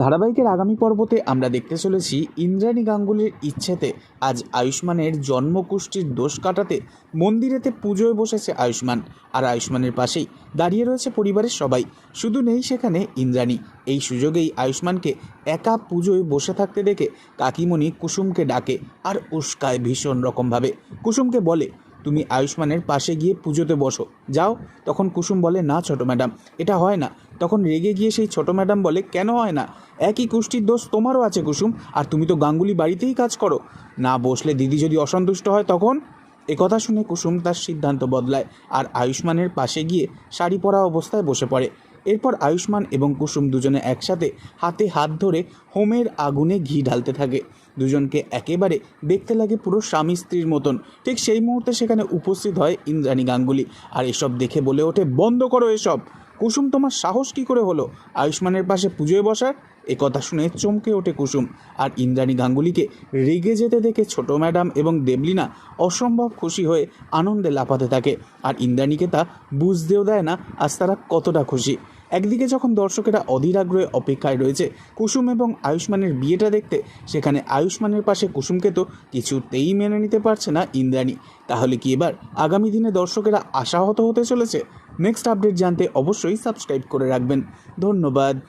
ধারাবাহিকের আগামী পর্বতে আমরা দেখতে চলেছি ইন্দ্রাণী গাঙ্গুলির ইচ্ছেতে আজ আয়ুষ্মানের জন্মকুষ্ঠির দোষ কাটাতে মন্দিরেতে পুজোয় বসেছে আয়ুষ্মান। আর আয়ুষ্মানের পাশেই দাঁড়িয়ে রয়েছে পরিবারের সবাই। শুধু নেই সেখানে ইন্দ্রাণী। এই সুযোগেই আয়ুষ্মানকে একা পুজোয় বসে থাকতে দেখে কাকিমণি কুসুমকে ডাকে আর উস্কায় ভীষণ রকমভাবে। কুসুমকে বলে তুমি আয়ুষ্মানের পাশে গিয়ে পুজোতে বসো। যাও, তখন কুসুম বলে, না ছোট ম্যাডাম, এটা হয় না। তখন রেগে গিয়ে সেই ছোট ম্যাডাম বলে, কেন হয় না? একই কুষ্টির দোষ তোমারও আছে কুসুম, আর তুমি তো গাঙ্গুলি বাড়িতেই কাজ করো। না বসলে দিদি যদি অসন্তুষ্ট হয় তখন? একথা শুনে কুসুম তার সিদ্ধান্ত বদলায় আর আয়ুষ্মানের পাশে গিয়ে শাড়ি পরা অবস্থায় বসে পড়ে। এরপর আয়ুষ্মান এবং কুসুম দুজনে একসাথে হাতে হাত ধরে হোমের আগুনে ঘি ঢালতে থাকে। দুজনকে একেবারে দেখতে লাগে পুরো স্বামী স্ত্রীর মতন। ঠিক সেই মুহূর্তে সেখানে উপস্থিত হয় ইন্দ্রাণী গাঙ্গুলি। আর এসব দেখে বলে ওঠে, বন্ধ করো এসব! কুসুম তোমার সাহস কি করে হলো? আয়ুষ্মানের পাশে পুজোয় বসার? এ কথা শুনে চমকে ওঠে কুসুম। আর ইন্দ্রাণী গাঙ্গুলিকে রেগে যেতে দেখে ছোট ম্যাডাম এবং দেবলিনা অসম্ভব খুশি হয়ে আনন্দে লাফাতে থাকে। আর ইন্দ্রাণীকে তা বুঝতেও দেয় না, আজ তারা কতটা খুশি। একদিকে যখন দর্শকেরা অধীর আগ্রহে অপেক্ষায় রয়েছে কুসুম এবং আয়ুষ্মানের বিয়েটা দেখতে, সেখানে আয়ুষ্মানের পাশে কুসুমকে তো কিছুতেই মেনে নিতে পারছে না ইন্দ্রাণী। তাহলে কি এবার আগামী দিনে দর্শকেরা আশাহত হতে চলেছে? নেক্সট আপডেট জানতে অবশ্যই সাবস্ক্রাইব করে রাখবেন। ধন্যবাদ।